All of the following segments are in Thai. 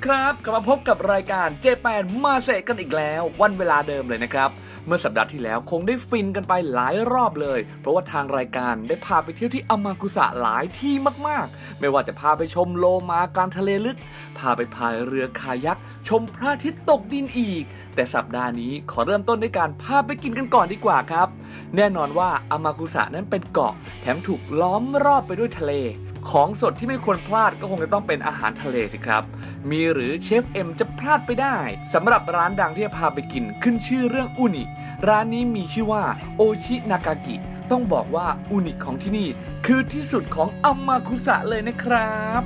ดีครับกลับมาพบกับรายการเจแปนมาเซกันอีกแล้ว วันเวลาเดิมเลยนะครับ เมื่อสัปดาห์ที่แล้วคงได้ฟินกันไปหลายรอบเลย เพราะว่าทางรายการได้พาไปเที่ยวที่อามากุสะหลายที่มากๆ ไม่ว่าจะพาไปชมโลมากลางทะเลลึก พาไปพายเรือคายัก ชมพระอาทิตย์ตกดินอีก แต่สัปดาห์นี้ขอเริ่มต้นด้วยการพาไปกินกันก่อนดีกว่าครับ แน่นอนว่าอามากุสะนั้นเป็นเกาะแถมถูกล้อมรอบไปด้วยทะเล ของสดที่ไม่ควรพลาดก็คงจะต้องเป็นอาหารทะเลสิครับ มีหรือเชฟเอ็มจะพลาดไปได้สำหรับร้านดังที่จะพาไปกินขึ้นชื่อเรื่องอุนิ ร้านนี้มีชื่อว่าโอชินากากิ ต้องบอกว่าอุนิของที่นี่คือที่สุดของอามาคุสะเลยนะครับ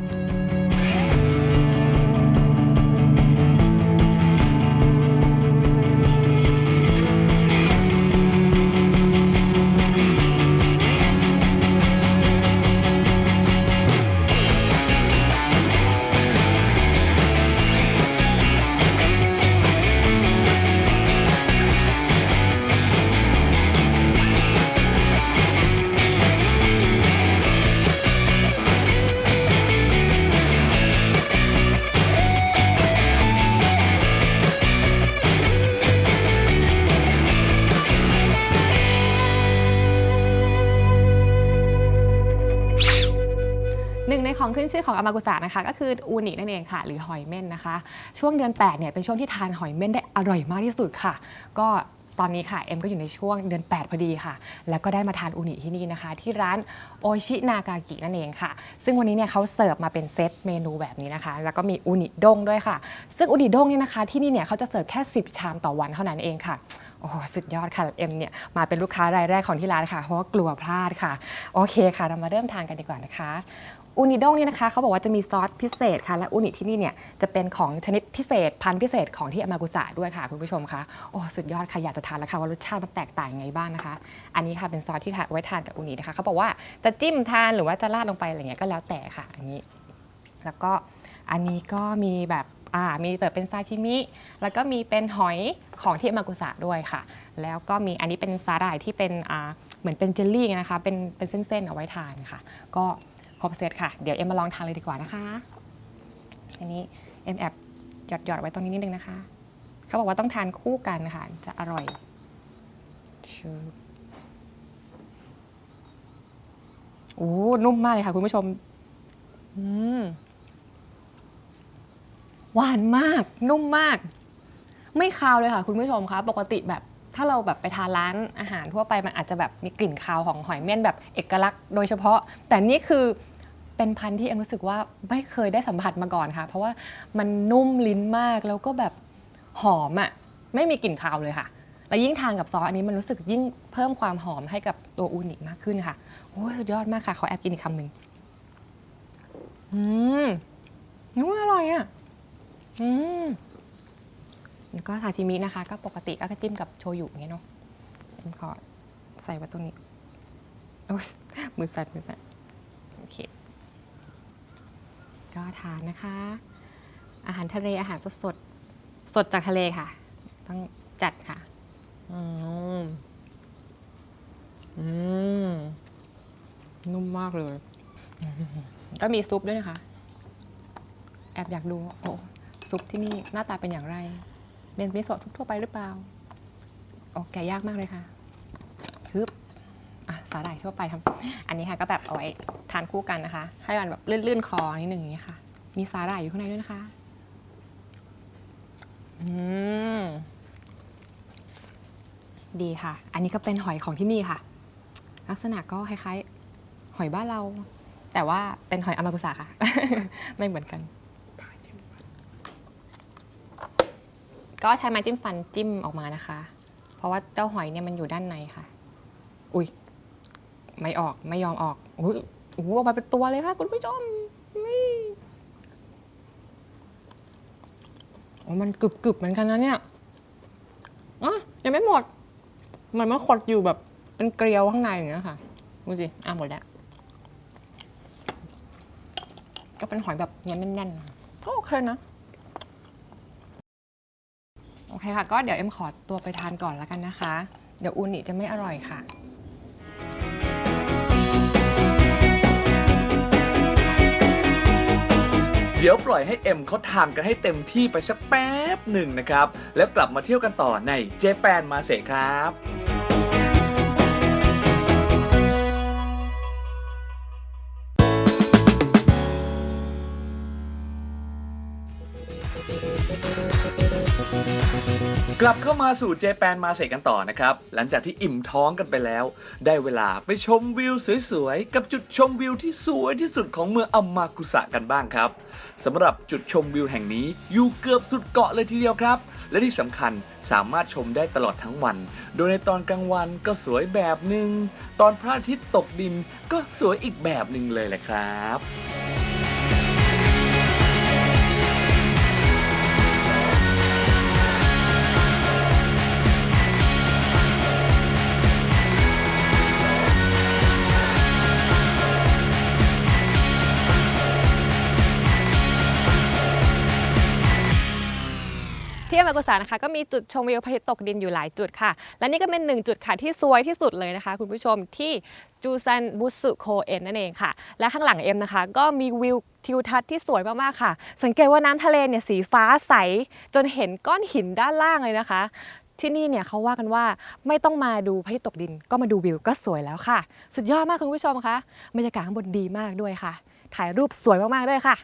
ขึ้นชื่อของอามากุสะนะคะ ก็คืออูนินั่นเองค่ะ หรือหอยเม่นนะคะ ช่วงเดือน8เนี่ยเป็นช่วงที่ทานหอยเม่นได้อร่อยมากที่สุดค่ะ ก็ตอนนี้ค่ะเอ็มก็อยู่ในช่วงเดือน 8 พอดีค่ะ แล้วก็ได้มาทานอูนิที่นี่นะคะ ที่ร้านโอชินากากินั่นเองค่ะ ซึ่งวันนี้เนี่ยเขาเสิร์ฟมาเป็นเซตเมนูแบบนี้นะคะ แล้วก็มีอูนิด้งด้วยค่ะ ซึ่งอูนิด้งเนี่ยนะคะ ที่นี่เนี่ยเขาจะเสิร์ฟแค่ 10 ชามต่อวันเท่านั้นเองค่ะโอ้สุดยอดค่ะเอ็มเนี่ยมาเป็นลูกค้ารายแรกของที่ร้านค่ะ เพราะว่ากลัวพลาดค่ะ โอเคค่ะ เรามาเริ่มทานกันดีกว่านะคะ อูนิด้งเนี่ยนะคะเขาบอกว่าจะมีซอสพิเศษค่ะ และอูนิที่นี่เนี่ยจะเป็นของชนิดพิเศษพันธุ์พิเศษของที่อามากุสะด้วยค่ะ คุณผู้ชมคะโอ้สุดยอดค่ะอยากจะทานแล้วค่ะว่ารสชาติมันแตกต่างยังไงบ้างนะคะ อันนี้ค่ะเป็นซอสที่ทานไว้ทานกับอูนินะคะเขาบอกว่าจะจิ้มทานหรือว่าจะราดลงไปอะไรเงี้ยก็แล้วแต่ค่ะอันนี้ แล้วก็อันนี้ก็มีแบบอ่ามีเติบเป็นซาชิมิ แล้วก็มีเป็นหอยของที่อามากุสะด้วยค่ะ แล้วก็มีอันนี้เป็นสาหร่ายที่เป็นอ่าเหมือนเป็นเจลลี่นะคะเป็นเป็นเส้นๆเอาไว้ทานค่ะ ก็ ครบเซตค่ะ เดี๋ยวเอ็มมาลองทานเลยดีกว่านะคะ อันนี้เอ็มแอบหยอดหยอดไว้ตรงนี้นิดนึงนะคะ เขาบอกว่าต้องทานคู่กันค่ะ จะอร่อยชูโอ้นุ่มมากเลยค่ะ คุณผู้ชม อืมหวานมาก นุ่มมาก ไม่คาวเลยค่ะ คุณผู้ชมคะปกติแบบถ้าเราแบบไปทานร้านอาหารทั่วไปมันอาจจะแบบมีกลิ่นคาวของหอยเม่นแบบเอกลักษณ์โดยเฉพาะ แต่นี่คือ เป็นพันธุ์ที่เอ็มรู้สึกว่าไม่เคยได้สัมผัสมาก่อนค่ะ เพราะว่ามันนุ่มลิ้นมากแล้วก็แบบหอมอะ่ะไม่มีกลิ่นคาวเลยค่ะ แล้วยิ่งทานกับซอสอันนี้มันรู้สึกยิ่งเพิ่มความหอมให้กับตัวอูนิมากขึ้นค่ะโอ้ยสุดยอดมากค่ะขอแอบกินอีกคำหนึ่งอืมนุ่มอร่อยอะอืมแล้วก็ซาชิมินะคะ ก็ปกติก็จิ้มกับโชยุอย่างเงี้ยเนาะเอ็มขอใส่ไว้ตรงนี้โอ้ยมือสั่นมือสั่นโอเค ก็ทานนะคะ อาหารทะเลอาหารสดสดสดจากทะเลค่ะ ต้องจัดค่ะ อืมอืมนุ่มมากเลย ก็มีซุปด้วยนะคะ แอบอยากดู โอ้ซุปที่นี่หน้าตาเป็นอย่างไร เป็นมิโซะซุปทั่วไปหรือเปล่า โอ้แกะยากมากเลยค่ะฮึบ อะสาหร่ายทั่วไปทำอันนี้ค่ะก็แบบเอาไว้ทานคู่กันนะคะ ให้มันแบบลื่นๆคอนิดหนึ่งอย่างนี้ค่ะ มีสาหร่ายอยู่ข้างในด้วยนะคะ อืม ดีค่ะ อันนี้ก็เป็นหอยของที่นี่ค่ะ ลักษณะก็คล้ายๆ หอยบ้านเรา แต่ว่าเป็นหอยอามากุสะค่ะ ไม่เหมือนกัน ก็ใช้ไม้จิ้มฟันจิ้มออกมานะคะ เพราะว่าเจ้าหอยเนี่ยมันอยู่ด้านในค่ะ อุ้ย ไม่ออกไม่ยอมออกโอ้โหออกมาเป็นตัวเลยค่ะคุณผู้ชมนี่โอ้มันกรึบกรึบเหมือนกันนะเนี่ยอะยังไม่หมด มันมาขดอยู่แบบเป็นเกลียวข้างในอย่างเงี้ยค่ะดูสิอะหมดแล้ว ก็เป็นหอยแบบเนื้อแน่นๆก็โอเคนะโอเคค่ะ ก็เดี๋ยวเอ็มขอตัวไปทานก่อนแล้วกันนะคะ เดี๋ยวอูนิจะไม่อร่อยค่ะ ดี๋ยวปล่อยให้เอ็มเขาทานกันให้เต็มที่ไปสักแป๊บหนึ่งนะครับ แล้วกลับมาเที่ยวกันต่อในเจแปนมาเสครับ ลับเข้ามาสู่เจแปนมาเสกกันต่อนะครับ หลังจากที่อิ่มท้องกันไปแล้ว ได้เวลาไปชมวิวสวยๆ กับจุดชมวิวที่สวยที่สุดของเมืองอามากุสะกันบ้างครับสำหรับจุดชมวิวแห่งนี้อยู่เกือบสุดเกาะเลยทีเดียวครับ และที่สำคัญสามารถชมได้ตลอดทั้งวัน โดยในตอนกลางวันก็สวยแบบหนึ่งตอนพระอาทิตย์ตกดินก็สวยอีกแบบหนึ่งเลยแหละครับ ที่อามากุสานะคะก็มีจุดชมวิวพระอาทิตย์ตกดินอยู่หลายจุดค่ะ และนี่ก็เป็นหนึ่งจุดค่ะที่สวยที่สุดเลยนะคะ คุณผู้ชมที่จูซันบุสุโคเอ็นนั่นเองค่ะ และข้างหลังเอ็มนะคะ ก็มีวิวทิวทัศน์ที่สวยมากๆค่ะ สังเกตว่าน้ำทะเลเนี่ยสีฟ้าใส จนเห็นก้อนหินด้านล่างเลยนะคะ ที่นี่เนี่ยเขาว่ากันว่าไม่ต้องมาดูพระอาทิตย์ตกดิน ก็มาดูวิวก็สวยแล้วค่ะ สุดยอดมากคุณผู้ชมคะบรรยากาศข้างบนดีมากด้วยค่ะ ถ่ายรูปสวยมากๆด้วยค่ะ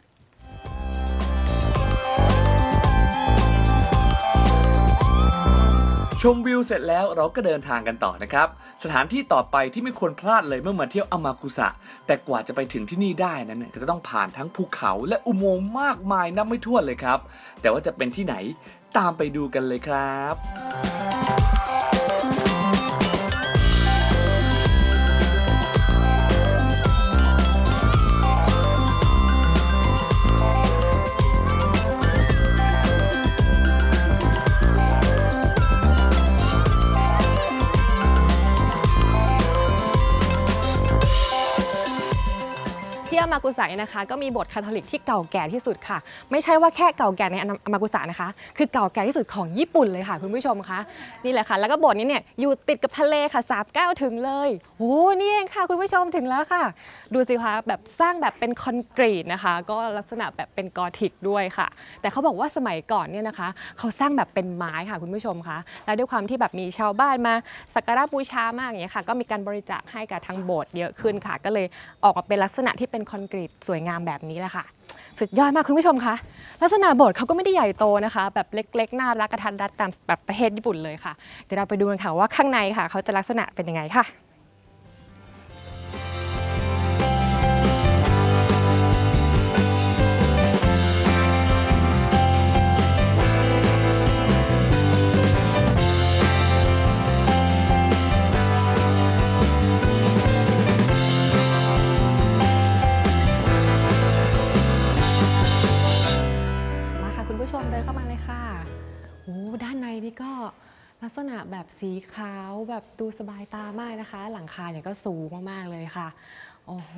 ชมวิวเสร็จแล้วเราก็เดินทางกันต่อนะครับ สถานที่ต่อไปที่ไม่ควรพลาดเลยเมื่อมาเที่ยวอามากุสะ แต่กว่าจะไปถึงที่นี่ได้นั้นเนี่ยก็จะต้องผ่านทั้งภูเขาและอุโมงค์มากมายนับไม่ถ้วนเลยครับ แต่ว่าจะเป็นที่ไหนตามไปดูกันเลยครับ ที่อามากุสะเนี่ยนะคะ ก็มีโบสถ์คาทอลิกที่เก่าแก่ที่สุดค่ะ ไม่ใช่ว่าแค่เก่าแก่ในอามากุสะนะคะ คือเก่าแก่ที่สุดของญี่ปุ่นเลยค่ะ คุณผู้ชมคะนี่แหละค่ะ แล้วก็โบสถ์นี้เนี่ยอยู่ติดกับทะเลค่ะสาบเก้าถึงเลยโอ้นี่เองค่ะ คุณผู้ชมถึงแล้วค่ะ ดูสิคะแบบสร้างแบบเป็นคอนกรีตนะคะ ก็ลักษณะแบบเป็นกอธิกด้วยค่ะ แต่เขาบอกว่าสมัยก่อนเนี่ยนะคะ เขาสร้างแบบเป็นไม้ค่ะคุณผู้ชมคะและด้วยความที่แบบมีชาวบ้านมาสักการะบูชามากอย่างเงี้ยค่ะ ก็มีการบริจาคให้กับทางโบสถ์เยอะขึ้นค่ะ ก็เลยออกมาเป็นลักษณะที่เป็นคอนกรีตสวยงามแบบนี้แหละค่ะ สุดยอดมากคุณผู้ชมคะลักษณะโบสถ์เขาก็ไม่ได้ใหญ่โตนะคะ แบบเล็กๆน่ารักกระทันรัดตามแบบประเทศญี่ปุ่นเลยค่ะเดี๋ยวเราไปดูกันค่ะว่าข้างในค่ะเขาจะลักษณะเป็นยังไงค่ะ ขาวแบบดูสบายตามากนะคะ หลังคาเนี่ยก็สูงมากๆเลยค่ะ โอ้โห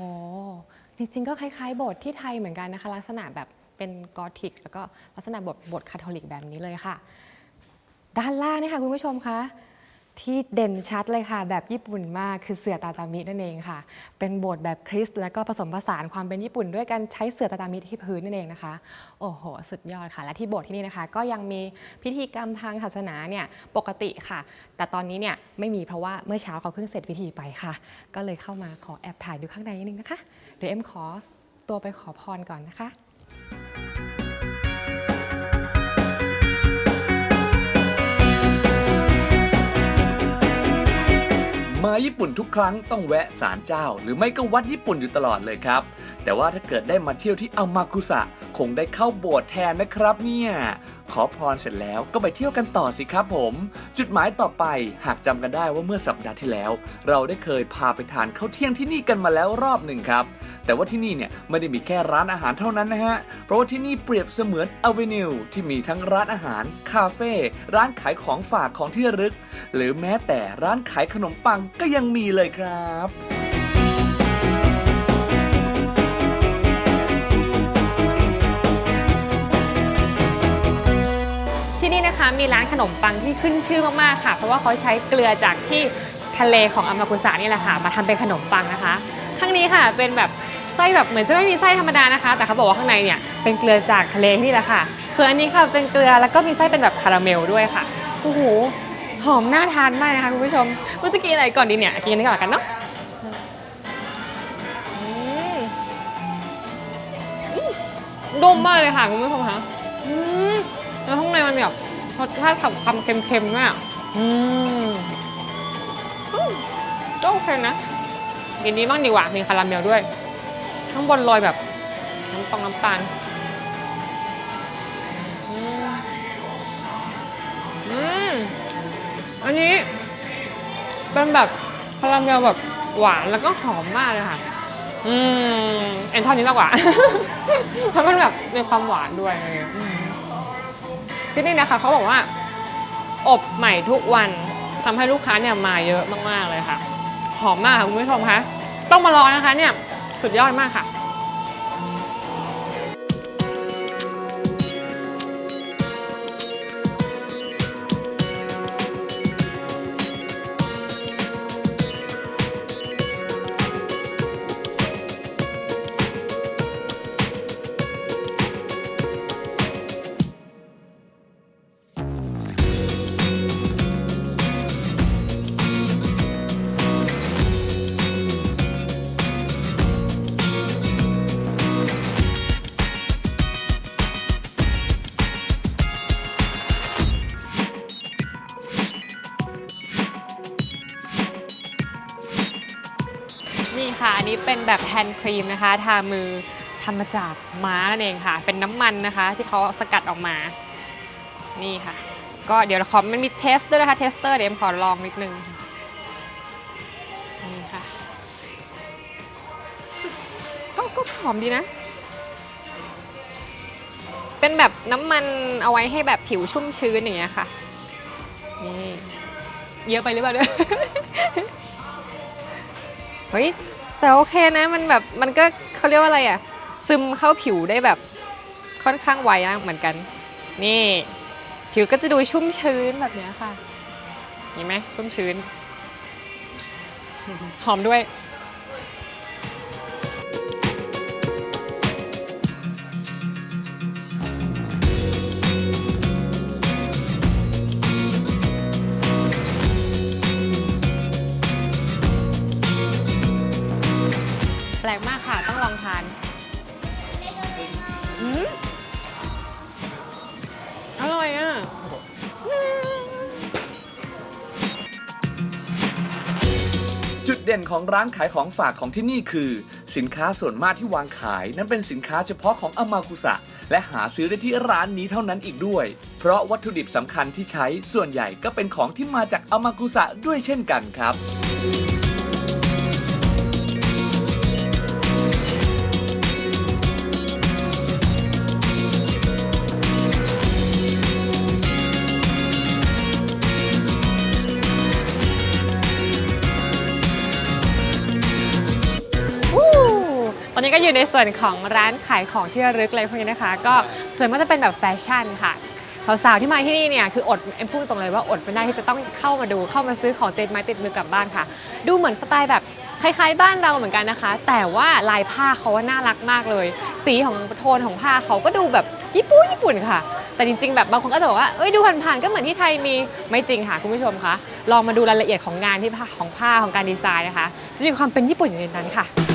จริงๆ ก็คล้ายๆโบสถ์ที่ไทยเหมือนกันนะคะ ลักษณะแบบเป็นกอธิก แล้วก็ลักษณะโบสถ์โบสถ์คาทอลิกแบบนี้เลยค่ะ ด้านล่างเนี่ยค่ะคุณผู้ชมคะ ที่เด่นชัดเลยค่ะ แบบญี่ปุ่นมากคือเสือตาตามินั่นเองค่ะ เป็นโบสถ์แบบคริสต์แล้วก็ผสมผสานความเป็นญี่ปุ่น ด้วยการใช้เสือตาตามิที่พื้นนั่นเองนะคะ โอ้โห สุดยอดค่ะ และที่โบสถ์ที่นี่นะคะ ก็ยังมีพิธีกรรมทางศาสนาเนี่ยปกติค่ะ แต่ตอนนี้เนี่ยไม่มีเพราะว่าเมื่อเช้าเขาเพิ่งเสร็จพิธีไปค่ะ ก็เลยเข้ามาขอแอบถ่ายดูข้างในนิดนึงนะคะเดี๋ยวเอ็มขอตัวไปขอพรก่อนนะคะ มาญี่ปุ่นทุกครั้งต้องแวะศาลเจ้า หรือไม่ก็วัดญี่ปุ่นอยู่ตลอดเลยครับ แต่ว่าถ้าเกิดได้มาเที่ยวที่อามากุสะคงได้เข้าโบสถ์แทนนะครับเนี่ย ขอพรเสร็จแล้วก็ไปเที่ยวกันต่อสิครับผม จุดหมายต่อไปหากจำกันได้ว่าเมื่อสัปดาห์ที่แล้ว เราได้เคยพาไปทานข้าวเที่ยงที่นี่กันมาแล้วรอบหนึ่งครับ แต่ว่าที่นี่เนี่ยไม่ได้มีแค่ร้านอาหารเท่านั้นนะฮะ เพราะว่าที่นี่เปรียบเสมือนอเวนิวที่มีทั้งร้านอาหาร คาเฟ่ร้านขายของฝากของที่ระลึก หรือแม้แต่ร้านขายขนมปังก็ยังมีเลยครับ นะคะมีร้านขนมปังที่ขึ้นชื่อมากๆค่ะ เพราะว่าเขาใช้เกลือจากที่ทะเลของอามากุสะนี่แหละค่ะ มาทำเป็นขนมปังนะคะข้างนี้ค่ะเป็นแบบไส้แบบเหมือนจะไม่มีไส้ธรรมดานะคะ แต่เขาบอกว่าข้างในเนี่ยเป็นเกลือจากทะเลนี่แหละค่ะ ส่วนอันนี้ค่ะเป็นเกลือแล้วก็มีไส้เป็นแบบคาราเมลด้วยค่ะโอ้โหหอมน่าทานมากนะคะคุณผู้ชมไม่รู้จะกินอะไรก่อนดีเนี่ยกินอันนี้ก่อนกันเนาะอืมมากเลยค่ะคุณผู้ชมคะแล้วข้างในมันแบบ รสชาติของความเค็มๆมากอืมอืมก็โอเคนะกินนี้บ้างดีกว่า มีคาราเมลด้วย ข้างบนโรยแบบ น้ำตองน้ำตาลอืมอืมอันนี้เป็นแบบคาราเมลแบบหวานแล้วก็หอมมากเลยค่ะ อืมเอ็นชอบนี้มากกว่าเพราะมันแบบมีความหวานด้วยอะไรอย่างเงี้ยอืม ที่นี่นะคะเขาบอกว่า อบใหม่ทุกวันทำให้ลูกค้าเนี่ยมาเยอะมากๆเลยค่ะ หอมมากค่ะคุณผู้ชมคะต้องมาลองนะคะเนี่ยสุดยอดมากค่ะ เป็นแบบแฮนด์ครีมนะคะ ทามือทำมาจากม้านั่นเองค่ะ เป็นน้ำมันนะคะ ที่เขาสกัดออกมา นี่ค่ะ ก็เดี๋ยวขอมันมีเทสด้วยนะคะ เทสเตอร์เดี๋ยวขอลองนิดนึง นี่ค่ะ ก็ก็หอมดีนะ เป็นแบบน้ำมันเอาไว้ให้แบบผิวชุ่มชื้นอย่างเงี้ยค่ะ นี่ เยอะไปหรือเปล่าเนี่ย เฮ้ย แต่โอเคนะมันแบบมันก็เขาเรียกว่าอะไรอะซึมเข้าผิวได้แบบค่อนข้างไวนะเหมือนกัน นี่ ผิวก็จะดูชุ่มชื้นแบบนี้ค่ะเห็นไหมชุ่มชื้น หอมด้วย จุดเด่นของร้านขายของฝากของที่นี่คือ สินค้าส่วนมากที่วางขาย นั้นเป็นสินค้าเฉพาะของอามากุสะ และหาซื้อได้ที่ร้านนี้เท่านั้นอีกด้วย เพราะวัตถุดิบสำคัญที่ใช้ส่วนใหญ่ก็เป็นของที่มาจากอามากุสะด้วยเช่นกันครับ อยู่ในส่วนของร้านขายของที่ระลึกอะไรพวกนี้นะคะ ก็ส่วนมากจะเป็นแบบแฟชั่นค่ะสาวๆที่มาที่นี่เนี่ยคืออดเอ็มพูดตรงเลยว่าอดไม่ได้ที่จะต้องเข้ามาดูเข้ามาซื้อของติดไม้ติดมือกลับบ้านค่ะ ดูเหมือนสไตล์แบบคล้ายๆบ้านเราเหมือนกันนะคะ แต่ว่าลายผ้าเขาว่าน่ารักมากเลย สีของโทนของผ้าเขาก็ดูแบบญี่ปุ่นญี่ปุ่นค่ะ แต่จริงๆ แบบบางคนก็จะบอกว่าเอ้ยดูผ่านๆก็เหมือนที่ไทยมีไม่จริงค่ะคุณผู้ชมคะลองมาดูรายละเอียดของงานที่ผ้าของผ้าของการดีไซน์นะคะ จะมีความเป็นญี่ปุ่นอยู่ในนั้นค่ะ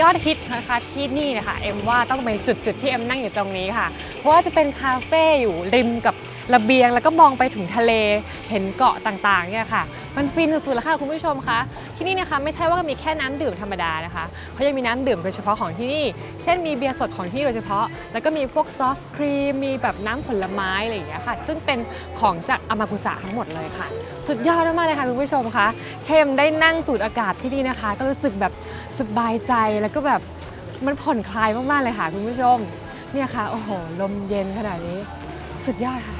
ยอดฮิตนะคะที่นี่นะคะเอ็มว่าต้องเป็นจุดจุดๆที่เอ็มนั่งอยู่ตรงนี้ค่ะ เพราะว่าจะเป็นคาเฟ่อยู่ริมกับระเบียงแล้วก็มองไปถึงทะเลเห็นเกาะต่างๆเนี่ยค่ะ มันฟินสุดๆแล้วค่ะคุณผู้ชมคะที่นี่นะคะไม่ใช่ว่ามีแค่น้ำดื่มธรรมดานะคะเขายังมีน้ำดื่มโดยเฉพาะของที่นี่ เช่นมีเบียร์สดของที่โดยเฉพาะ แล้วก็มีพวกซอฟต์ครีมมีแบบน้ำผลไม้อะไรอย่างเงี้ยค่ะ ซึ่งเป็นของจากอามากุสะทั้งหมดเลยค่ะ สุดยอดมากเลยค่ะคุณผู้ชมคะเคมได้นั่งสูดอากาศที่นี่นะคะ ก็รู้สึกแบบ สบายใจแล้วก็แบบมันผ่อนคลายมาก ๆ เลยค่ะคุณผู้ชม เนี่ยค่ะ โอ้โห ลมเย็นขนาดนี้ สุดยอดค่ะ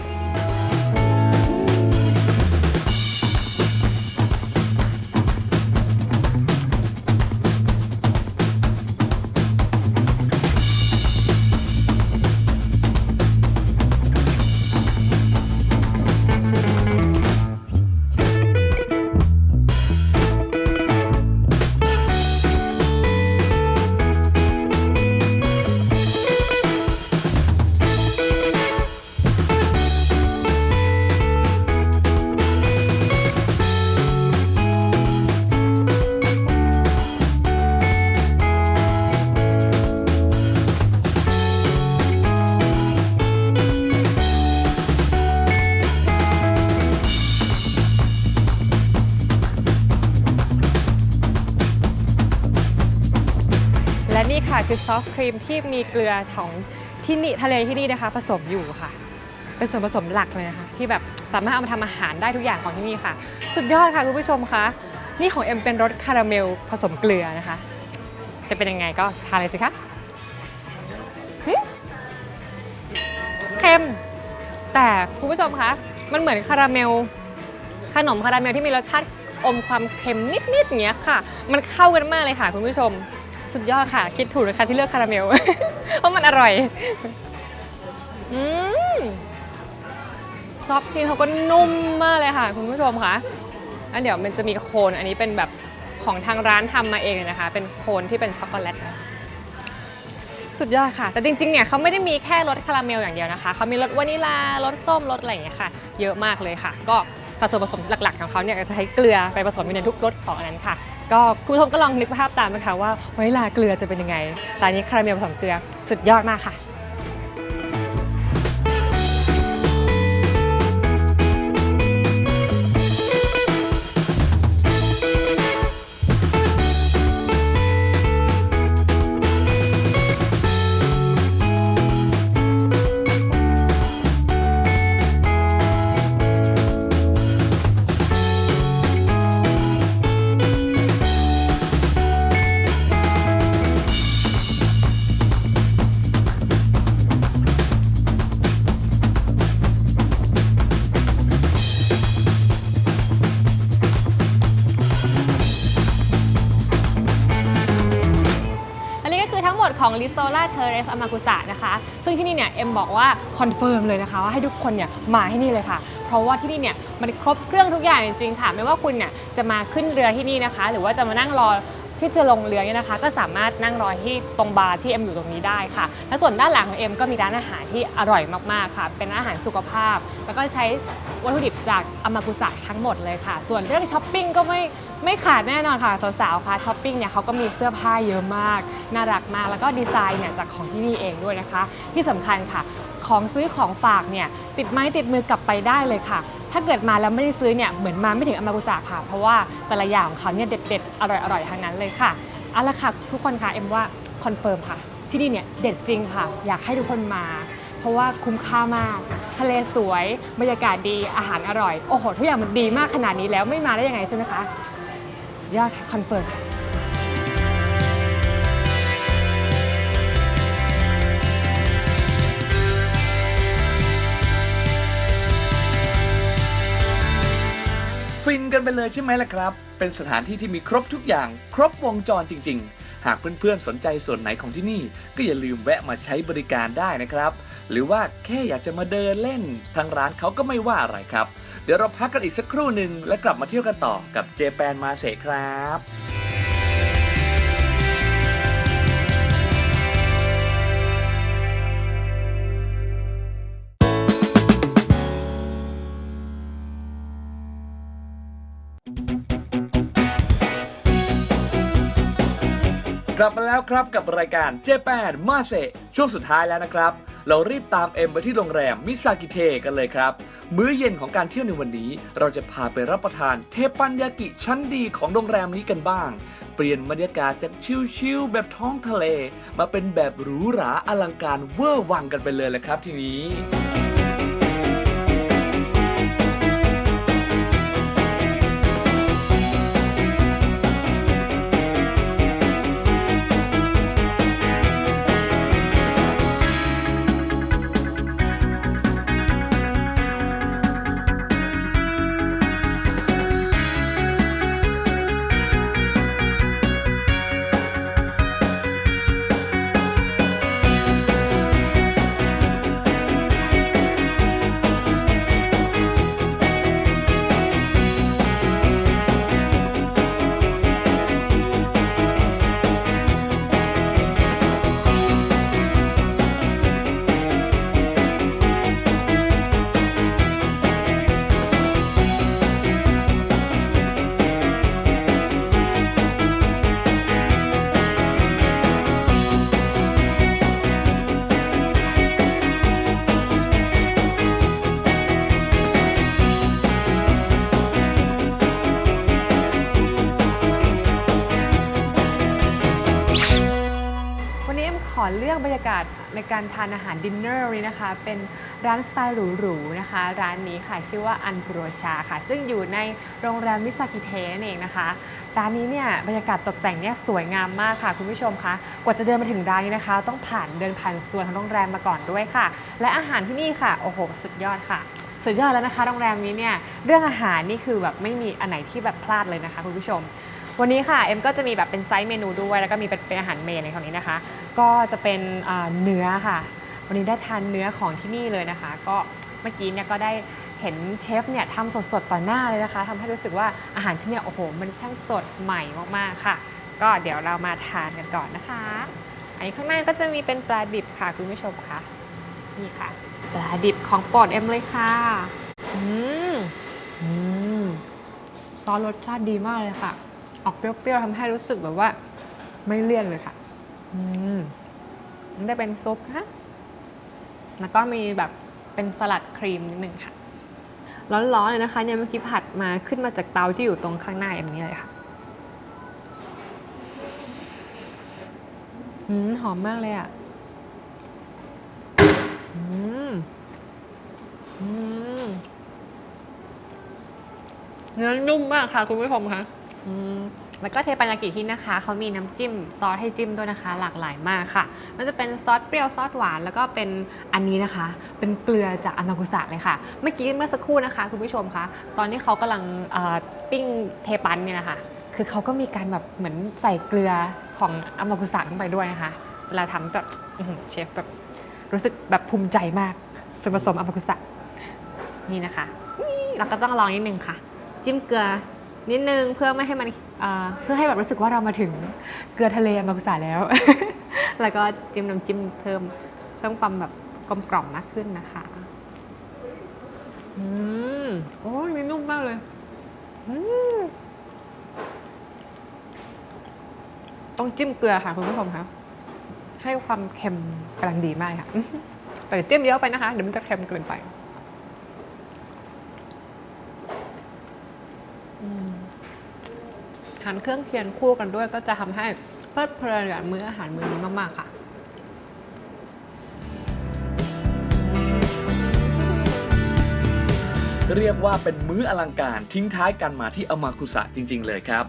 ซอฟต์ครีมที่มีเกลือของที่นี่ทะเลที่นี่นะคะ ผสมอยู่ค่ะ เป็นส่วนผสมหลักเลยนะคะที่แบบสามารถเอามาทำอาหารได้ทุกอย่างของที่นี่ค่ะ สุดยอดค่ะคุณผู้ชมคะนี่ของเอ็มเป็นรสคาราเมลผสมเกลือนะคะ จะเป็นยังไงก็ทานเลยสิคะเค็ม แต่คุณผู้ชมคะมันเหมือนคาราเมลขนมคาราเมลที่มีรสชาติอมความเค็มนิดๆอย่างเงี้ยค่ะ มันเข้ากันมากเลยค่ะคุณผู้ชม สุดยอดค่ะ คิดถูกนะคะที่เลือกคาราเมล เพราะมันอร่อยอืมซอฟต์ครีมเขาก็นุ่มมากเลยค่ะ คุณผู้ชมค่ะอันเดี๋ยวมันจะมีโคนอันนี้เป็นแบบของทางร้านทำมาเองเลยนะคะ เป็นโคนที่เป็นช็อกโกแลตสุดยอดค่ะ แต่จริงๆ เนี่ยเขาไม่ได้มีแค่รสคาราเมลอย่างเดียวนะคะ เขามีรสวานิลารสส้มรสอะไรอย่างเงี้ยค่ะ เยอะมากเลยค่ะ ก็ส่วนผสมหลักๆ ของเขาเนี่ยจะใช้เกลือไปผสมอยู่ในทุกรสของอันนั้นค่ะ ก็คุณผู้ชมก็ลองนึกภาพตามนะคะว่าเวลาเกลือจะเป็นยังไงแต่อันนี้คาราเมลผสมเกลือสุดยอดมากค่ะ หมดของ l i s t o l a t e r r e s Amakusa นะคะ ซึ่งที่นี่เนี่ยเอ็มบอกว่าคอนเฟิร์มเลยนะคะว่าให้ทุกคนเนี่ยมาที่นี่เลยค่ะ เพราะว่าที่นี่เนี่ยมันครบเครื่องทุกอย่างจริงๆค่ะ ไม่ว่าคุณเนี่ยจะมาขึ้นเรือที่นี่นะคะ หรือว่าจะมานั่งรอ ที่จะลงเรือเนี่ยนะคะ ก็สามารถนั่งรอที่ตรงบาร์ที่เอ็มอยู่ตรงนี้ได้ค่ะ และส่วนด้านหลังของเอ็มก็มีร้านอาหารที่อร่อยมากๆค่ะ เป็นอาหารสุขภาพ แล้วก็ใช้วัตถุดิบจากอามากุสะทั้งหมดเลยค่ะ ส่วนเรื่องช้อปปิ้งก็ไม่ไม่ขาดแน่นอนค่ะสาวๆค่ะช้อปปิ้งเนี่ยเขาก็มีเสื้อผ้าเยอะมาก น่ารักมากแล้วก็ดีไซน์เนี่ยจากของที่นี่เองด้วยนะคะ ที่สำคัญค่ะ ของซื้อของฝากเนี่ยติดไม้ติดมือกลับไปได้เลยค่ะ ถ้าเกิดมาแล้วไม่ได้ซื้อเนี่ยเหมือนมาไม่ถึงอามากุสะค่ะ เพราะว่าแต่ละอย่างของเขาเนี่ยเด็ดๆ อร่อยๆ ทั้งนั้นเลยค่ะเอาละค่ะทุกคนค่ะเอ็มว่าคอนเฟิร์มค่ะ ที่นี่เนี่ยเด็ดจริงค่ะ อยากให้ทุกคนมา เพราะว่าคุ้มค่ามาก ทะเลสวย บรรยากาศดีอาหารอร่อย โอ้โห ทุกอย่างมันดีมากขนาดนี้แล้วไม่มาได้ยังไงใช่ไหมคะสุดยอดค่ะคอนเฟิร์มค่ะ ฟินกันไปเลยใช่ไหมล่ะครับ เป็นสถานที่ที่มีครบทุกอย่าง ครบวงจรจริง ๆ หากเพื่อนๆสนใจส่วนไหนของที่นี่ ก็อย่าลืมแวะมาใช้บริการได้นะครับ หรือว่าแค่อยากจะมาเดินเล่น ทางร้านเขาก็ไม่ว่าอะไรครับ เดี๋ยวเราพักกันอีกสักครู่หนึ่งแล้วกลับมาเที่ยวกันต่อกับเจแปนมาเสครับ กลับมาแล้วครับกับรายการเจแปนมาเซช่วงสุดท้ายแล้วนะครับ เรารีบตามเอ็มไปที่โรงแรมมิซากิเทกันเลยครับ มื้อเย็นของการเที่ยวในวันนี้ เราจะพาไปรับประทานเทปันยากิชั้นดีของโรงแรมนี้กันบ้าง เปลี่ยนบรรยากาศจากชิลๆแบบท้องทะเล มาเป็นแบบหรูหราอลังการเวอร์วังกันไปเลยแหละครับทีนี้ บรรยากาศในการทานอาหารดินเนอร์นี้นะคะ เป็นร้านสไตล์หรูๆนะคะ ร้านนี้ค่ะชื่อว่าอันปุโรชาค่ะ ซึ่งอยู่ในโรงแรมมิซากิเทนั่นเองนะคะ ร้านนี้เนี่ยบรรยากาศตกแต่งเนี่ยสวยงามมากค่ะ คุณผู้ชมคะ กว่าจะเดินมาถึงร้านนี้นะคะ ต้องผ่านเดินผ่านส่วนของโรงแรมมาก่อนด้วยค่ะ และอาหารที่นี่ค่ะ โอ้โห สุดยอดค่ะสุดยอดแล้วนะคะโรงแรมนี้เนี่ยเรื่องอาหารนี่คือแบบไม่มีอันไหนที่แบบพลาดเลยนะคะคุณผู้ชม วันนี้ค่ะเอ็มก็จะมีแบบเป็นไซส์เมนูด้วย แล้วก็มีเป็นเป็นอาหารเมนในคราวนี้นะคะ ก็จะเป็นเนื้อค่ะ วันนี้ได้ทานเนื้อของที่นี่เลยนะคะ ก็เมื่อกี้เนี่ยก็ได้เห็นเชฟเนี่ยทำสดๆต่อหน้าเลยนะคะทำให้รู้สึกว่าอาหารที่เนี่ยโอ้โห มันช่างสดใหม่มากๆค่ะ ก็เดี๋ยวเรามาทานกันก่อนนะคะ อันนี้ข้างหน้าก็จะมีเป็นปลาดิบค่ะคุณผู้ชมค่ะนี่ค่ะปลาดิบของปรดเอ็มเลยค่ะอืมอืมซอสรสชาติดีมากเลยค่ะ ออกเปรี้ยวๆทำให้รู้สึกแบบว่า ไม่เลี่ยนเลยค่ะ อืมมันได้เป็นซุปนะแล้วก็มีแบบเป็นสลัดครีมนิดนึงค่ะ ร้อนๆเลยนะคะ เนี่ยเมื่อกี้ผัดมาขึ้นมาจากเตาที่อยู่ตรงข้างหน้าแบบนี้เลยค่ะ อืมหอมมากเลยอะ อืม อืมเนื้อนุ่มมากค่ะ คุณผู้ชมคะอืม แล้วก็เทปัญญากิที่นะคะ เขามีน้ำจิ้มซอสให้จิ้มด้วยนะคะ หลากหลายมากค่ะ มันจะเป็นซอสเปรี้ยวซอสหวาน แล้วก็เป็นอันนี้นะคะ เป็นเกลือจากอามากุสะเลยค่ะ เมื่อกี้เมื่อสักครู่นะคะ คุณผู้ชมคะ ตอนที่เขากำลังปิ้งเทปันเนี่ยนะคะ คือเขาก็มีการแบบเหมือนใส่เกลือของอามากุสะลงไปด้วยนะคะ เวลาทำแบบเชฟแบบรู้สึกแบบภูมิใจมาก ส่วนผสมอามากุสะนี่นะคะ เราก็ต้องลองนิดนึงค่ะ จิ้มเกลือ นิดนึงเพื่อไม่ให้มันเพื่อให้แบบรู้สึกว่าเรามาถึงเกลือทะเลมากุสาแล้ว แล้วก็จิ้มน้ำจิ้มเพิ่มเพิ่มความแบบกลมกล่อมมากขึ้นนะคะอืมโอ้ยมีนุ่มมากเลยต้องจิ้มเกลือค่ะคุณผู้ชมคะให้ความเค็มกำลังดีมากค่ะแต่จิ้มเยอะไปนะคะเดี๋ยวมันจะเค็มเกินไปานเครื่องเคียงคู่กันด้วย ก็จะทำให้เพลิดเพลินกับมื้ออาหารมื้อนี้มากๆค่ะเรียกว่าเป็นมื้ออลังการทิ้งท้ายกันมาที่อมาคุสะจริง ๆ เลยครับ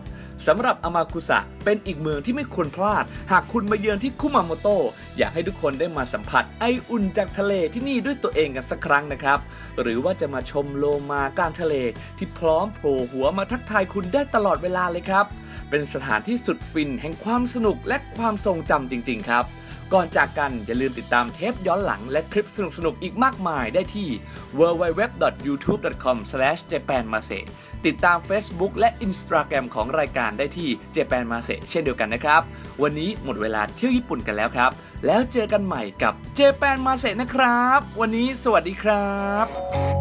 สำหรับอามาคุสะเป็นอีกเมืองที่ไม่ควรพลาด หากคุณมาเยือนที่คุมาโมโตะอยากให้ทุกคนได้มาสัมผัสไออุ่นจากทะเลที่นี่ด้วยตัวเองกันสักครั้งนะครับ หรือว่าจะมาชมโลมากลางทะเล ที่พร้อมโผล่หัวมาทักทายคุณได้ตลอดเวลาเลยครับ เป็นสถานที่สุดฟินแห่งความสนุกและความทรงจำจริง ๆ ครับ ก่อนจากกันอย่าลืมติดตามเทปย้อนหลังและคลิปสนุกๆ อีกมากมายได้ที่ www.youtube.com/japanmase ติดตาม Facebook และ Instagram ของรายการได้ที่ Japan m a s e เช่นเดียวกันนะครับ วันนี้หมดเวลาเที่ยวญี่ปุ่นกันแล้วครับ แล้วเจอกันใหม่กับ Japan m a s e นะครับ วันนี้สวัสดีครับ